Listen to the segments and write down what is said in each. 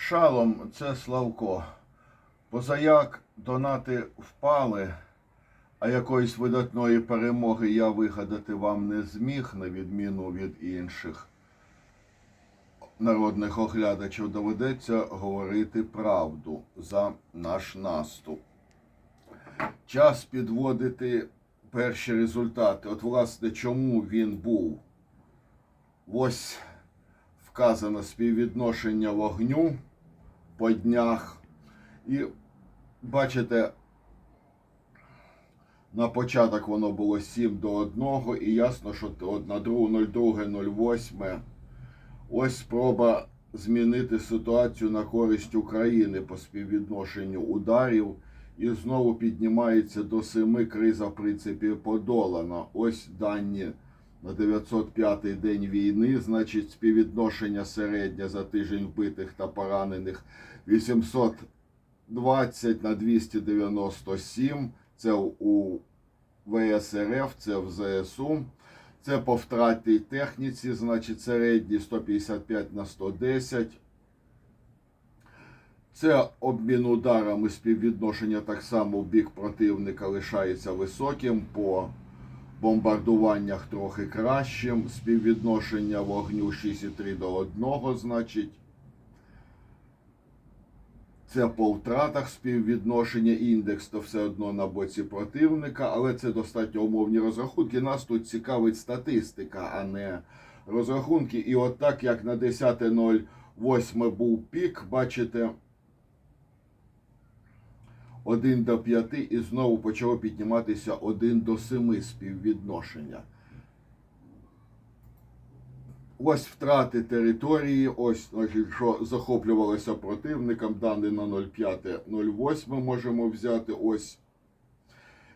Шалом, це Славко. Позаяк донати впали, а якоїсь видатної перемоги я вигадати вам не зміг, на відміну від інших народних оглядачів, доведеться говорити правду за наш наступ. Час підводити перші результати. От, власне, чому він був? Ось вказано співвідношення вогню по днях. І бачите, на початок воно було 7 до 1, і ясно, що от на 02.08 ось спроба змінити ситуацію на користь України по співвідношенню ударів. І знову піднімається до 7 криза, в принципі, подолана. Ось дані на 905-й день війни, значить, співвідношення середнє за тиждень вбитих та поранених 820 на 297. Це у ВСРФ, це в ЗСУ. Це по втратій техніці, значить, середній 155 на 110. Це обмін ударами співвідношення так само в бік противника лишається високим. По бомбардуваннях трохи кращим. Співвідношення вогню 6,3 до 1, значить. Це по втратах співвідношення індекс то все одно на боці противника, але це достатньо умовні розрахунки. Нас тут цікавить статистика, а не розрахунки. І от так як на 10.08 був пік, бачите. 1 до 5 і знову почало підніматися 1 до 7 співвідношення. Ось втрати території, ось що захоплювалося противником, дані на 0,5-0,8 можемо взяти. Ось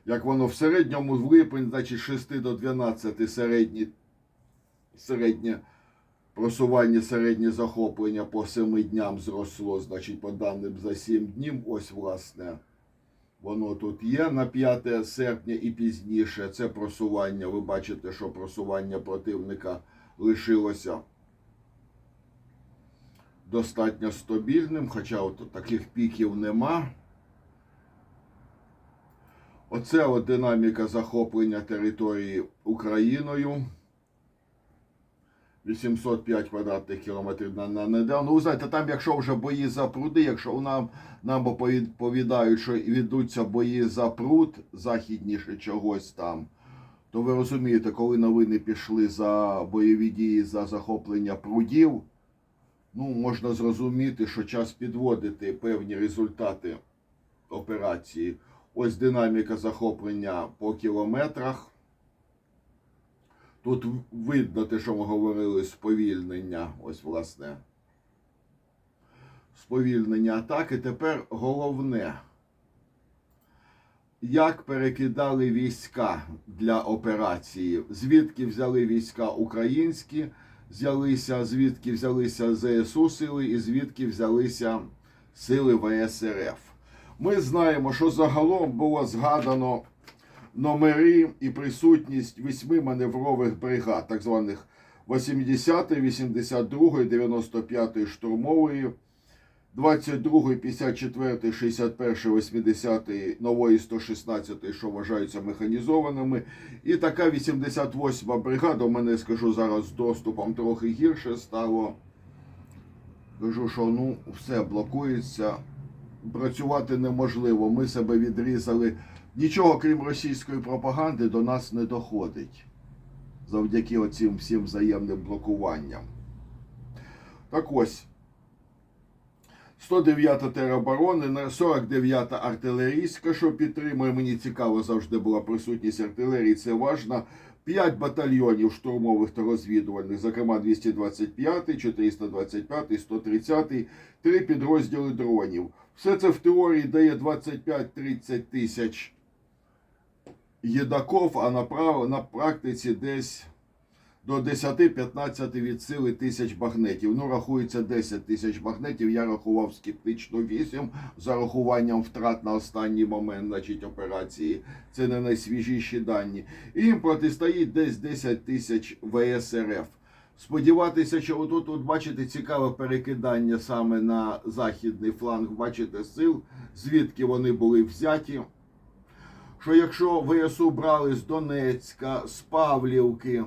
як воно в середньому в липень, значить 6 до 12 середні, середнє просування, середнє захоплення по 7 дням зросло, значить, по даним за 7 днів. Ось, власне, воно тут є на 5 серпня і пізніше. Це просування. Ви бачите, що просування противника лишилося достатньо стабільним, хоча от таких піків нема. Оце от динаміка захоплення території Україною. 805 квадратних кілометрів на, на недавно. Ну, ви знаєте, там, якщо вже бої за пруди, якщо нам, нам повідають, що ведуться бої за пруд західніше чогось там, то ви розумієте, коли новини пішли за бойові дії за захоплення прудів, ну, можна зрозуміти, що час підводити певні результати операції. Ось динаміка захоплення по кілометрах. Тут видно те, що ми говорили, сповільнення. Ось, власне. Сповільнення атаки. Тепер головне, як перекидали війська для операції, звідки взяли війська українські, взялися, звідки взялися ЗСУ сили і звідки взялися сили ВСРФ. Ми знаємо, що загалом було згадано номери і присутність восьми маневрових бригад, так званих 80, 82, 95 штурмової, 22, 54, 61, 80 нової 116, що вважаються механізованими. І така 88 бригада, у мене скажу зараз з доступом трохи гірше стало. Кажу, що ну все блокується, працювати неможливо. Ми себе відрізали. Нічого крім російської пропаганди до нас не доходить завдяки оцим всім взаємним блокуванням. Так ось 109-та тероборони, 49-та артилерійська, що підтримує. Мені цікаво завжди була присутність артилерії. Це важно. 5 батальйонів штурмових та розвідувальних, зокрема 225, 425, 130, три підрозділи дронів. Все це в теорії дає 25-30 тисяч єдаков, а на, прав... на практиці десь до 10-15 від сили тисяч багнетів. Ну, рахується 10 тисяч багнетів. Я рахував скептично 8 з рахуванням втрат на останній момент значить, операції. Це не найсвіжіші дані. І їм протистоїть десь 10 тисяч ВСРФ. сподіватися, що отут, от бачите, цікаве перекидання саме на західний фланг, бачите, сил, звідки вони були взяті. Що якщо ВСУ брали з Донецька, з Павлівки,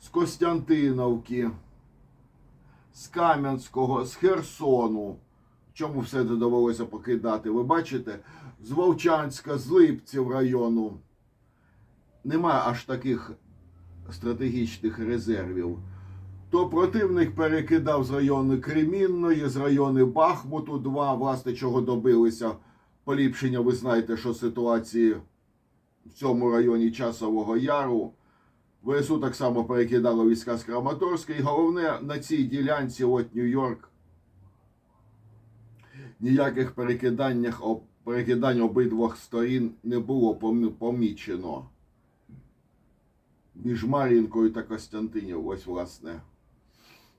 з Костянтиновки, з Кам'янського, з Херсону, чому все це довелося покидати? Ви бачите, з Вовчанська, з Липців району. Немає аж таких стратегічних резервів. То противник перекидав з району Кремінної, з району Бахмуту, два, власне, чого добилися поліпшення. Ви знаєте, що ситуації в цьому районі Часового Яру. ВСУ так само перекидало війська з Краматорська. І головне, на цій ділянці, от Нью-Йорк, ніяких перекиданнях, перекидань обидвох сторін не було помічено. Між Мар'їнкою та Костянтинів, ось власне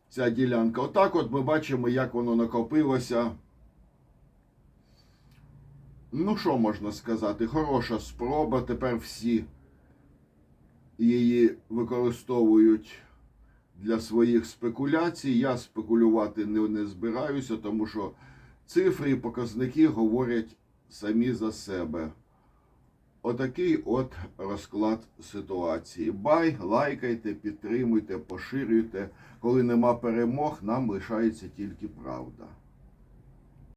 ця ділянка. Отак от ми бачимо, як воно накопилося. Ну, що можна сказати? Хороша спроба. Тепер всі її використовують для своїх спекуляцій. Я спекулювати не, не збираюся, тому що цифри і показники говорять самі за себе. Отакий от розклад ситуації. Бай, лайкайте, підтримуйте, поширюйте. Коли нема перемог, нам лишається тільки правда.